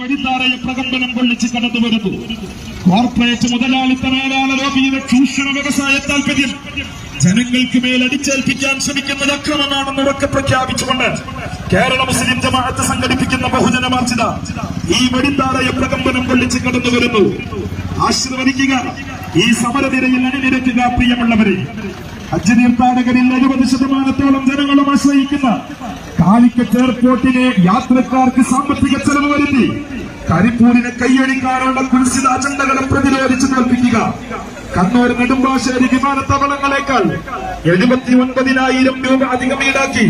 വഴിത്താറയെ പ്രകമ്പനം കൊള്ളിച്ച് കടന്നു വരുന്നു. കോർപ്പറേറ്റ് മുതലാളിത്ത ലോബിയുടെ ചൂഷണ വ്യവസായ താൽപര്യം. ജനങ്ങൾക്ക് മേൽ അടിച്ചേൽപ്പിക്കാൻ ശ്രമിക്കുന്നത് അക്രമമാണെന്ന് ഉറക്കെ പ്രഖ്യാപിച്ചുകൊണ്ട് കേരള മുസ്ലിം ജമാഅത്ത് സംഘടിപ്പിക്കുന്ന ബഹുജന മാർച്ചിത ഈ വഴിത്താറയെ പ്രകമ്പനം കൊള്ളിച്ച് കടന്നു വരുന്നു. ആശീർവദിക്കുക. ഈ സമരനിരയിൽ അണിനിരക്കുക പ്രിയമുള്ളവരെ. ഹജ്ജ് തീർത്ഥാടകരിൽ എഴുപത് ശതമാനത്തോളം ജനങ്ങളും ആശ്രയിക്കുന്ന കാലിക്കറ്റ് എയർപോർട്ടിലെ യാത്രക്കാർക്ക് സാമ്പത്തിക ചെലവ് വരുത്തി കരിപ്പൂരിനെ കൈയടിക്കാനുള്ള കുൽസിത അജണ്ടകളെ പ്രതിരോധിച്ചു തോൽപ്പിക്കുക. കണ്ണൂർ നെടുമ്പാശ്ശേരി വിമാനത്താവളങ്ങളെക്കാൾ എഴുപത്തി ഒൻപതിനായിരം രൂപ അധികം ഈടാക്കി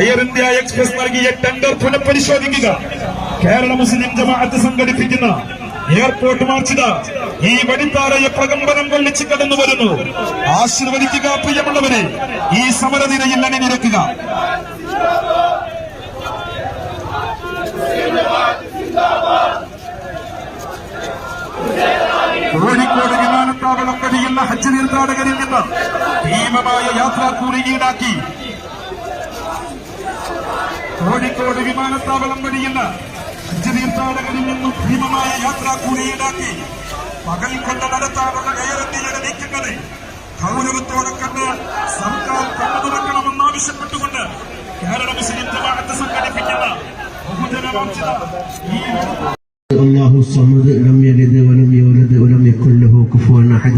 എയർ ഇന്ത്യ എക്സ്പ്രസ് നൽകിയ ടെൻഡർ പുനഃപരിശോധിക്കുക. കേരള മുസ്ലിം ജമാഅത്ത് സംഘടിപ്പിക്കുന്ന എയർപോർട്ട് മാർച്ചിത ഈ വഴിത്താറയെ പ്രകമ്പനം കൊള്ളിച്ച് കടന്നു വരുന്നു. ആശീർവദിക്കുക പ്രിയമുള്ളവരെ. ഈ സമരനിരയിൽ അണിനിരക്കുക കോഴിക്കോട് വിമാനത്താവളം വഴിയുള്ള ഹജ്ജ് തീർത്ഥാടകരിൽ നിന്ന് ഭീമമായ യാത്രാക്കൂലി ഈടാക്കി. കോഴിക്കോട് വിമാനത്താവളം വഴിയുള്ള ഹജ്ജ് തീർത്ഥാടകരിൽ നിന്നും ഭീമമായ യാത്രാക്കൂലി ഈടാക്കി പകൽ കൊണ്ട് നടത്താനുള്ള എയർ ഇന്ത്യയുടെ നീക്കങ്ങളെ ഗൗരവത്തോടെ കണ്ട് സർക്കാർ കണ്ണു തുറക്കണമെന്ന് ആവശ്യപ്പെട്ടുകൊണ്ട് കേരള മുസ്ലിം ജമാഅത്ത് സംഘടിപ്പിക്കുന്ന ബഹുജന വാഞ്ചിത ഈ الله الصمد لم يلد ولم يولد ولم يكن له كفوا احد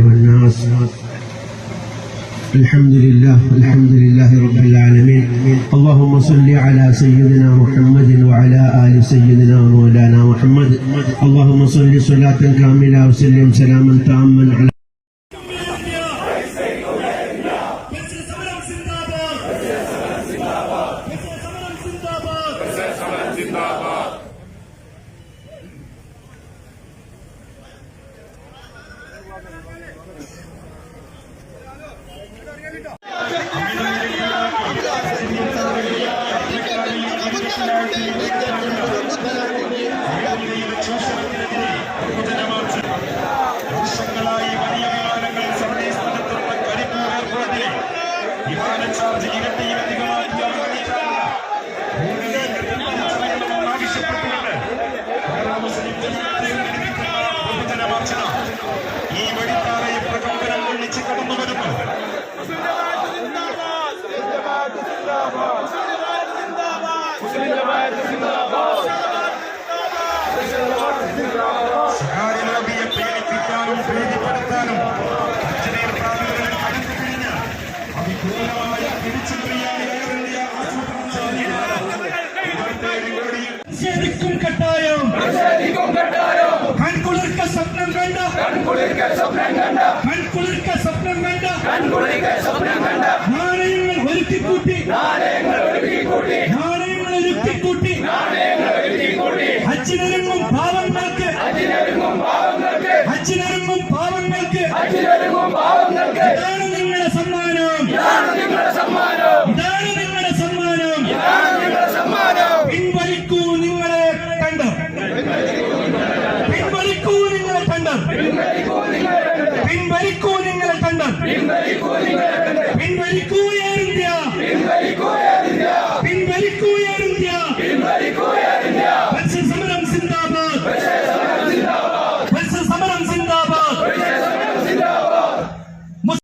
الجنة والناس. الحمد لله الحمد لله رب العالمين. اللهم صل على سيدنا محمد وعلى آل سيدنا مولانا محمد. اللهم صل صلاة كاملة وسلم سلاما تاما على വർഷങ്ങളായി വലിയ വിമാനങ്ങൾ സർവീസ് നടത്തുന്ന കരിപ്പൂർ എയർപോർട്ടിൽ വിമാന ചാർജ് കട്ടായം കൺകുളിർക്ക സ്വപ്നം വേണ്ട കൺകുളിർക്ക സ്വപ്നം വേണ്ട നാണയങ്ങൾ ഒരുക്കിക്കൂട്ടി. നാണയങ്ങൾ ഒരുക്കിക്കൂട്ടി நிம்மதி கோரிவர்